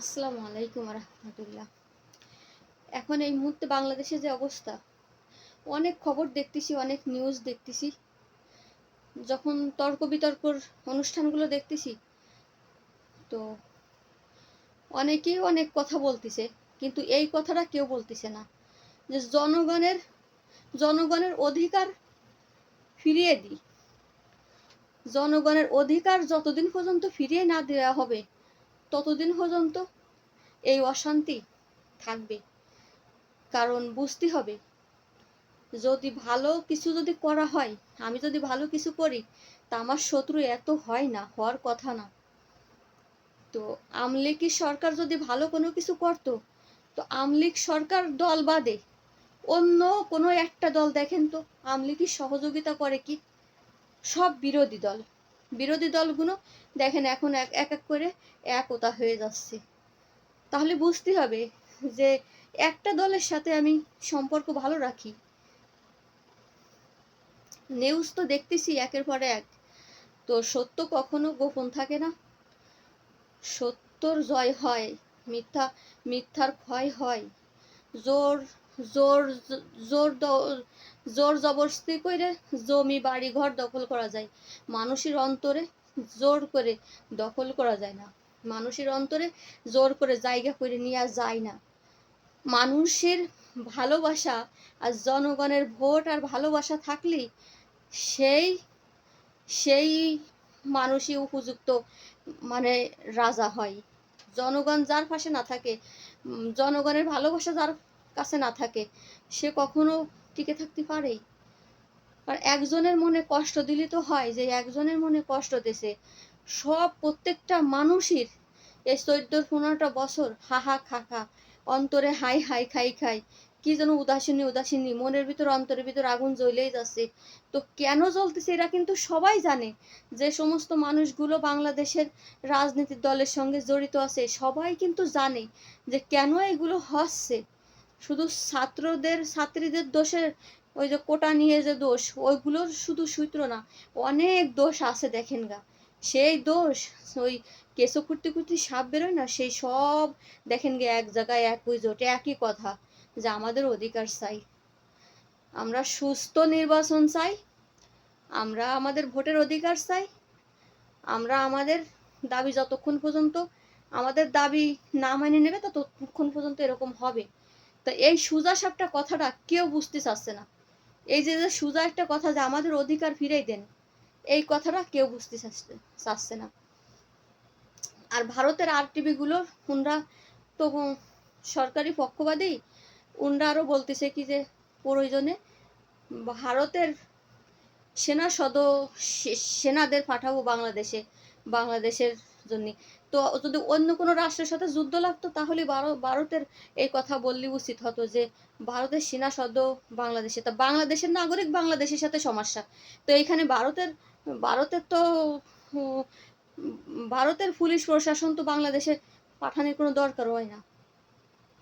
আসসালামু আলাইকুম রহমতুল্লাহ। এখন এই মুহূর্তে বাংলাদেশে যে অবস্থা, অনেক খবর দেখতেছি, অনেক নিউজ দেখতেছি। যখন তর্ক বিতর্কর অনুষ্ঠানগুলো দেখতেছি, তো অনেকেই অনেক কথা বলতেছে, কিন্তু এই কথাটা কেউ বলতেছে না। যে জনগণের জনগণের অধিকার ফিরিয়ে দিই। জনগণের অধিকার যতদিন পর্যন্ত ফিরিয়ে না দেওয়া হবে ততদিন পর্যন্ত এই অশান্তি থাকবে। কারণ বুঝতে হবে, যদি ভালো কিছু যদি করা হয়, আমি যদি ভালো কিছু করি, তা আমার শত্রু এত হয় না, হওয়ার কথা না। তো আমলিকি সরকার যদি ভালো কোনো কিছু করতো, তো আমলিক সরকার দল বাদে অন্য কোনো একটা দল দেখেন তো আমলিকি সহযোগিতা করে কি? সব বিরোধী দল। বিরোধী দলগুলো দেখেন এখন এক এক করে একতা হয়ে যাচ্ছে। তাহলে বুঝতে হবে যে একটা দলের সাথে আমি সম্পর্ক ভালো রাখি। নিউজ তো দেখতেছি একের পর এক। তো সত্য কখনো গোপন থাকে না। সত্যর জয় হয়, মিথ্যা, মিথ্যার ক্ষয় হয়। জোর জোর জোর জোর জবরদস্তি করে জমি, বাড়ি, ঘর দখল করা যায়। মানুষের অন্তরে জোর করে দখল করা যায় না। মানুষের অন্তরে জোর করে জায়গা করে নেওয়া যায় না। মানুষের ভালোবাসা আর জনগণের ভোট আর ভালোবাসা থাকলেই সেই সেই মানুষই উপযুক্ত মানে রাজা হয়। জনগণ যার পাশে না থাকে জনগণের ভালোবাসা যার কাছে না থাকে, সে কখনো টিকে থাকতে পারে। আর একজনের মনে কষ্ট দিলে তো হয় যে একজনের মনে কষ্ট দেছে। সব প্রত্যেকটা মানুষের এই চোদ্দ পনেরোটা বছর হা হা খা খা, অন্তরে হাই হাই খাই খাই, কি যেন উদাসীনী উদাসীনী, মনের ভিতর, অন্তরের ভিতর আগুন জ্বলেই যাচ্ছে। তো কেন জ্বলতেছে এরা কিন্তু সবাই জানে। যে সমস্ত মানুষগুলো বাংলাদেশের রাজনীতির দলের সঙ্গে জড়িত আছে, সবাই কিন্তু জানে যে কেন এগুলো হচ্ছে। শুধু ছাত্রদের, ছাত্রীদের দোষের ওই যে কোটা নিয়ে যে দোষ ওইগুলোর শুধু সূত্র না, অনেক দোষ আছে দেখেন গা। সেই দোষ, ওই কেঁচো কুর্তি কুর্তি সাপ বেরোয় না, সেই সব দেখেন গে এক জায়গায় একই জোটে একই কথা, যে আমাদের অধিকার চাই। আমরা সুস্থ নির্বাচন চাই, আমরা আমাদের ভোটের অধিকার চাই, আমরা আমাদের দাবি যতক্ষণ পর্যন্ত, আমাদের দাবি না মেনে নেবে ততক্ষণ পর্যন্ত এরকম হবে। তো এই সুজা সাপটা কথাটা কেউ বুঝতে চাচ্ছে না। এই যে সুজা একটা কথা যে আমাদের অধিকার ফিরেই দেন, এই কথাটা কেউ বুঝতে চাচ্ছে না। আর ভারতের আর টিভিগুলোর উনরা তো সরকারি পক্ষবাদী উনরা আরও বলতেছে কি যে, প্রয়োজনে ভারতের সেনা সদ সেনাদের পাঠাবো বাংলাদেশে, বাংলাদেশের জন্য। তো যদি অন্য কোনো রাষ্ট্রের সাথে যুদ্ধ লাগতো, তাহলে ভারত ভারতের এই কথা বললে উচিত হতো যে, ভারতের সেনা সদ বাংলাদেশে, তা বাংলাদেশের নাগরিক বাংলাদেশের সাথে সমস্যা। তো এইখানে ভারতের ভারতের তো ভারতের পুলিশ প্রশাসন তো বাংলাদেশে পাঠানোর কোনো দরকার হয় না।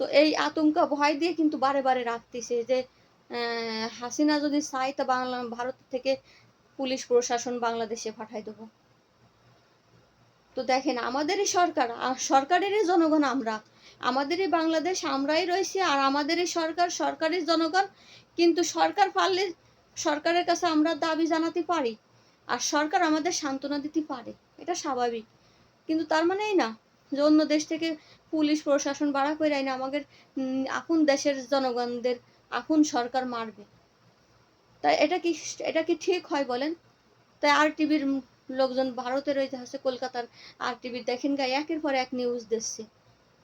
তো এই আতঙ্ক, ভয় দিয়ে কিন্তু বারে বারে রাখতেছে যে হাসিনা যদি চাই তা বাংলা, ভারত থেকে পুলিশ প্রশাসন বাংলাদেশে পাঠাই দেবো। তো দেখেন আমাদেরই সরকার সরকারেরই জনগণ আমরা। আমাদেরই বাংলাদেশ আমরাই রয়েছি, আর আমাদেরই সরকার, সরকারের জনগণ, কিন্তু সরকার পারলে সরকারের কাছে আমরা দাবি জানাতে পারি, আর সরকার আমাদের সান্ত্বনা দিতে পারে। এটা স্বাভাবিক। কিন্তু তার মানেই না, যে অন্য দেশ থেকে পুলিশ, প্রশাসন বাড়া করে না আমাদের আপন দেশের জনগণদের, আপন সরকার মারবে। তাই এটা কি এটা কি ঠিক হয় বলেন? তাই আর টিভির লোকজন ভারতের ওই যে হচ্ছে, কলকাতার আর টিভির দেখেন গা একের পর এক নিউজ দিচ্ছে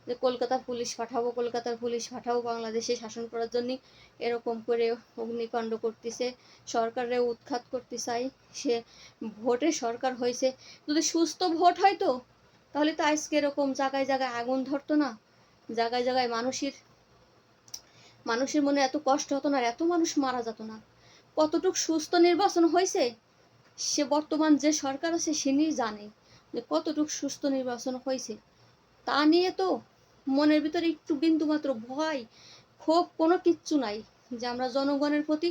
যে কলকাতার পুলিশ পাঠাবো, কলকাতার পুলিশ পাঠাবো, বাংলাদেশে শাসন করার জন্য এরকম করে অগ্নিকাণ্ড করতেছে। সরকারে উৎখাত করতে চাই সে ভোটে সরকার হয়েছে। যদি সুস্থ ভোট হয় তো, তাহলে তো আজকে এরকম জায়গায় জায়গায় আগুন ধরতো না। জায়গায় জায়গায় মানুষের মানুষের মনে এত কষ্ট হতো না এত মানুষ মারা যেত না। কতটুক সুস্থ নির্বাচন হয়েছে সে বর্তমান যে সরকার আছে, সে নিয়ে জানে যে কতটুক সুস্থ নির্বাচন হয়েছে। তা নিয়ে তো মনের ভিতরে একটু বিন্দু মাত্র ভয়, ক্ষোভ কোনো কিচ্ছু নাই যে আমরা জনগণের প্রতি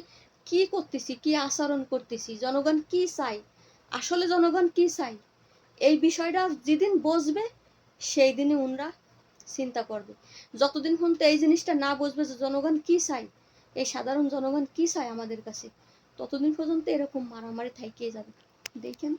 কি করতেছি, কি আচরণ করতেছি, জনগণ কি চাই আসলে জনগণ কি চাই এই বিষয়টা যেদিন বসবে, সেই দিনে উনরা চিন্তা করবে। যতদিন পর্যন্ত এই জিনিসটা না বুঝবে যে জনগণ কি চাই এই সাধারণ জনগণ কি চায় আমাদের কাছে? ততদিন পর্যন্ত এরকম মারামারি থাইকে যাবে। দেখেন।